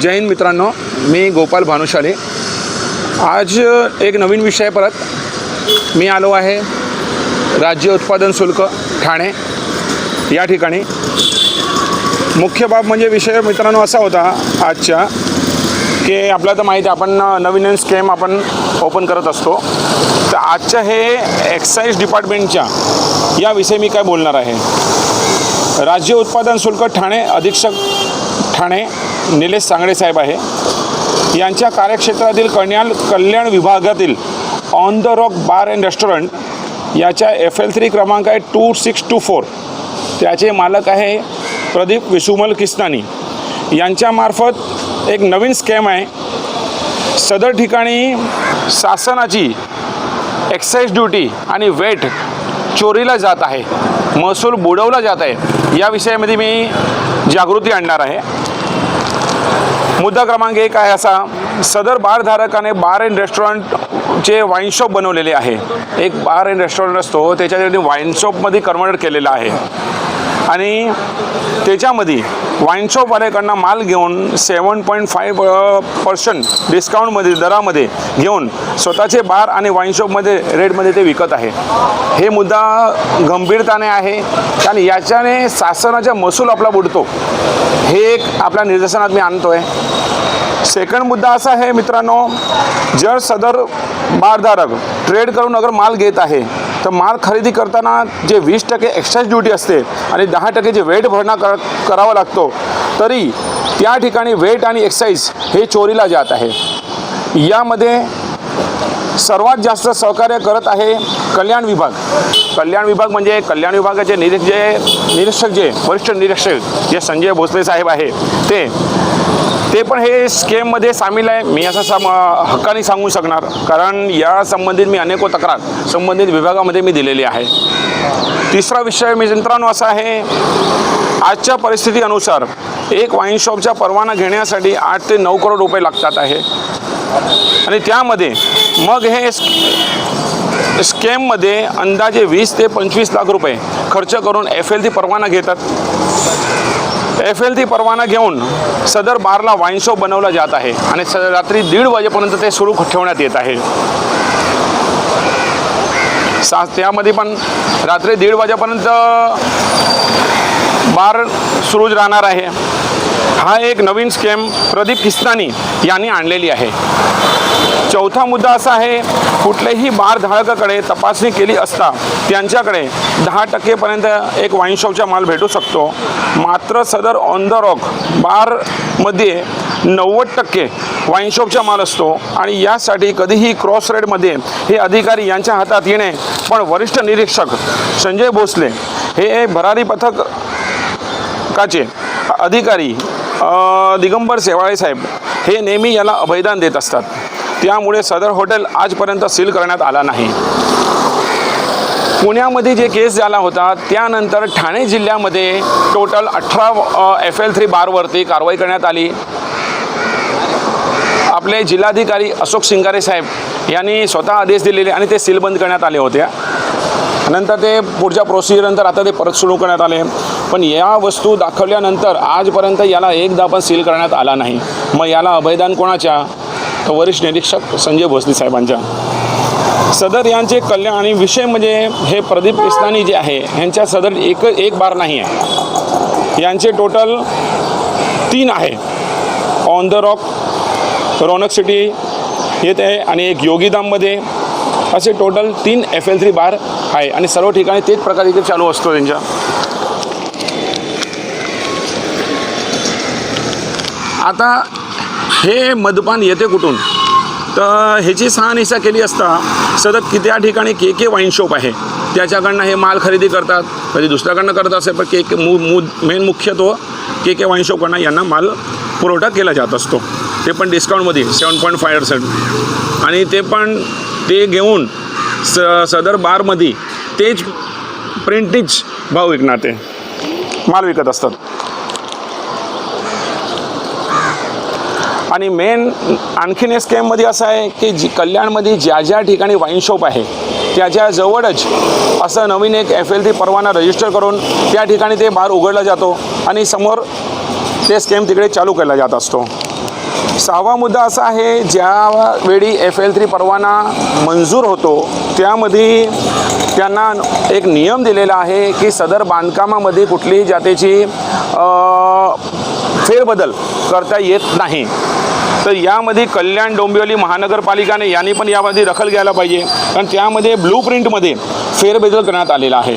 जय हिंद मित्रांनो मी गोपाल भानुशाले. आज एक नवीन विषय परत मी आलो आहे. राज्य उत्पादन शुल्क ठाणे या ठिकाणी. मुख्य बाब म्हणजे विषय मित्रांनो असा होता आजच्या की आपल्याला तर माहिती आहे आपण नवीन नवीन स्केम आपण ओपन करत असतो. तर आजच्या हे एक्साईज डिपार्टमेंटच्या याविषयी मी काय बोलणार आहे? राज्य उत्पादन शुल्क ठाणे अधीक्षक ठाणे निलेश सांगडे साहेब आहे. यांच्या कार्यक्षेत्रातील कल्याण कल्याण विभागातील on the rock bar and restaurant याच्या एफ एल थ्री क्रमांक आहे टू सिक्स टू फोर त्याचे मालक आहे प्रदीप विसुमल किस्तानी यांच्यामार्फत एक नवीन स्कॅम आहे. सदर ठिकाणी शासनाची एक्साईज ड्युटी आणि वेट चोरीला जात आहे. महसूल बुडवला जात आहे. या विषयामध्ये मी जागृती आणणार आहे. मुद्दा क्रमांक एक आहे असा. सदर बारधारकाने बार अँड रेस्टॉरंटचे वाईन शॉप बनवलेले आहे. एक बार अँड रेस्टॉरंट असतो त्याच्यासाठी वाईन शॉपमध्ये कन्वर्ट केलेलं आहे. आणि त्याच्यामध्ये वाईनशॉपवाल्याकडनं माल घेऊन सेवन पॉईंट फाईव्ह पर्सेंट डिस्काउंटमध्ये दरामध्ये घेऊन स्वतःचे बार आणि वाईन शॉपमध्ये रेटमध्ये ते विकत आहे. हे मुद्दा गंभीरताने आहे आणि याच्याने शासनाचा महसूल आपला बुडतो. हे एक आपल्या निदर्शनात मी आणतो आहे सेकंड मुद्दा असा आहे मित्रांनो जर सदर बारधारक ट्रेड करून अगर माल घेत आहे तर माल खरेदी करताना जे वीस टक्के एक्साईज ड्युटी असते आणि दहा टक्के जे वेट भरणा कर करावा लागतो तरी त्या ठिकाणी वेट आणि एक्साईज हे चोरीला जात आहे. यामध्ये सर्वात जास्त सहकार्य करत आहे कल्याण विभाग. कल्याण विभाग म्हणजे कल्याण विभागाचे निरीक्षक जे निरीक्षक जे वरिष्ठ निरीक्षक जे संजय भोसले साहेब आहे ते ते पण हे स्केममध्ये सामील आहे. मी असं सम हक्काने सांगू शकणार. कारण या संबंधित मी अनेको तक्रार संबंधित विभागामध्ये मी दिलेली आहे. तिसरा विषय मी मित्रांनो असा आहे आजच्या परिस्थितीनुसार एक वाईन शॉपचा परवाना घेण्यासाठी आठ ते नऊ करोड रुपये लागतात आहे. आणि त्यामध्ये मग हे स्केममध्ये अंदाजे वीस ते पंचवीस लाख रुपये खर्च करून एफ एल टी परवाना घेतात. एफ एल टी परवाना घेऊन सदर बारला वाईन शॉप बनवला जात आहे आणि स रात्री दीड वाजेपर्यंत ते सुरू ठेवण्यात येत आहे. सा त्यामध्ये पण रात्री दीड वाजेपर्यंत बार सुरूच राहणार आहे. हा एक नवीन स्केम प्रदीप किस्तानी यांनी आणलेली आहे. चौथा मुद्दा असा आहे कुठल्याही बार धारकाकडे तपासणी केली असता त्यांच्याकडे दहा टक्केपर्यंत एक वाईन शॉपचा माल भेटू शकतो. मात्र सदर ऑन द रॉक बारमध्ये नव्वद टक्के वाईन शॉपचा माल असतो आणि यासाठी कधीही क्रॉस रेडमध्ये हे अधिकारी यांच्या हातात येणे पण वरिष्ठ निरीक्षक संजय भोसले हे भरारी पथक काचे अधिकारी दिगंबर सेवाळे साहेब हे नेहमी याला अभयदान देत असतात. त्यामुळे सदर हॉटेल आजपर्यंत सील करण्यात आला नाही. पुण्यामध्ये जे केस झाला होता त्यानंतर ठाणे जिल्ह्यामध्ये टोटल अठरा एफ एल थ्री बारवरती कारवाई करण्यात आली. आपले जिल्हाधिकारी अशोक सिंगारे साहेब यांनी स्वतः आदेश दिलेले आणि ते सीलबंद करण्यात आले होते. नंतर ते पुढच्या प्रोसिजरनंतर आता ते परत सुरू करण्यात आले. पण या वस्तू दाखवल्यानंतर आजपर्यंत याला एकदा पण सील करण्यात आला नाही. मग याला अभयदान कोणाच्या? वरिष्ठ निरीक्षक संजय भोसले साहेबांच्या. सदर यांचे कल्याण आणि विषय म्हणजे हे प्रदीप इस्तानी जे आहे ह्यांच्या सदर एक एक बार नाही आहे. यांचे टोटल तीन आहे. On the rock Raunak city येत आहे आणि एक योगीधाममध्ये असे टोटल तीन एफ एल थ्री बार आहे आणि सर्व ठिकाणी तेच प्रकार इथे चालू असतो त्यांच्या आता हे मद्यपान येते कुठून? तर ह्याची सहानिशा केली असता सतत की त्या ठिकाणी के के वाईन शॉप आहे? त्याच्याकडनं हे माल खरेदी करतात. कधी दुसऱ्याकडनं करत असेल पण के के मू मू मेन मुख्यत्व के के वाईन शॉपकडनं यांना माल पुरवठा केला जात असतो. ते पण डिस्काउंटमध्ये सेवन पॉईंट फाय पर्सेंट आणि ते पण ते घेऊन स सदर बारमध्ये तेच प्रिंटिज भाव विकणार ते माल विकत असतात. आणि मेन आणखीन एक स्कॅममध्ये असं आहे की जी कल्याणमध्ये ज्या ज्या ठिकाणी वाईन शॉप आहे त्याच्या जवळच असं नवीन एक एफ एल टी परवाना रजिस्टर करून त्या ठिकाणी ते बार उघडला जातो आणि समोर ते स्कॅम तिकडे चालू केला जात असतो. सहावा मुद्दा असा आहे ज्यावेळी एफ एल थ्री परवाना मंजूर होतो त्यामध्ये त्यांना एक नियम दिलेला आहे की सदर बांधकामामध्ये कुठलीही जातीची फेरबदल करता येत नाही. तर यामध्ये कल्याण डोंबिवली महानगरपालिकाने यांनी पण यामध्ये दखल घ्यायला पाहिजे. कारण त्यामध्ये ब्लू प्रिंटमध्ये फेरबदल करण्यात आलेला आहे.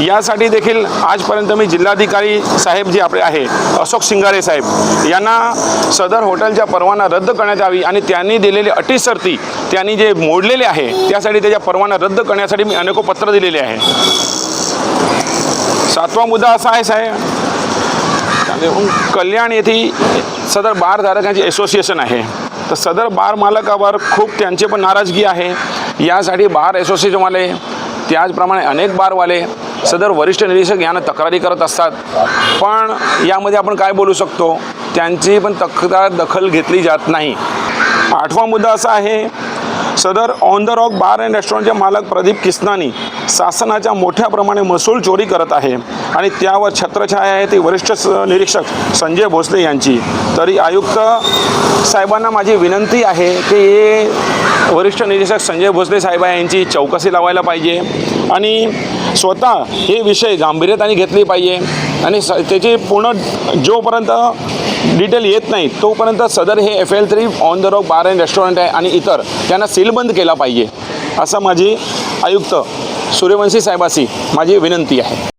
यासाठी देखील आजपर्यंत मी जिल्हाधिकारी साहेब जे आपले आहे अशोक सिंगारे साहेब यांना सदर हॉटेलचा परवाना रद्द करण्यात यावी आणि त्यांनी दिलेली अटी शर्ती त्यांनी जे मोडलेले आहे त्यासाठी त्याच्या परवाना रद्द करण्यासाठी मी अनेको पत्र दिलेले आहे. सातवा मुद्दा असा आहे साहेब कल्याण येथे सदर बार धारकांची असोसिएशन आहे. तर सदर बार मालकावर खूप त्यांचे पण नाराजगी आहे. यासाठी बार असोसिएशनवाले त्याचप्रमाणे अनेक बारवाले सदर वरिष्ठ निरीक्षक यांना तक्रारी करत असतात. पण यामध्ये आपण काय बोलू शकतो? त्यांची पण तक्रार दखल घेतली जात नाही. आठवा मुद्दा असा आहे सदर on the rock bar and रेस्टॉरंटचे मालक प्रदीप किसनानी शासनाच्या मोठ्या प्रमाणे महसूल चोरी करत आहे आणि त्यावर छत्रछाया आहे ती वरिष्ठ स निरीक्षक संजय भोसले यांची. तरी आयुक्त साहेबांना माझी विनंती आहे की हे वरिष्ठ निरीक्षक संजय भोसले साहेब यांची चौकशी लावायला पाहिजे आणि स्वतः हे विषय गांभीर्यताने घेतले पाहिजे. आणि स त्याची पूर्ण जोपर्यंत डिटेल येत नाही तोपर्यंत सदर हे F L three on the rock bar and restaurant आहे आणि इतर त्यांना सीलबंद केला पाहिजे असं माझी आयुक्त सूर्यवंशी साहेबाशी माझी विनंती आहे.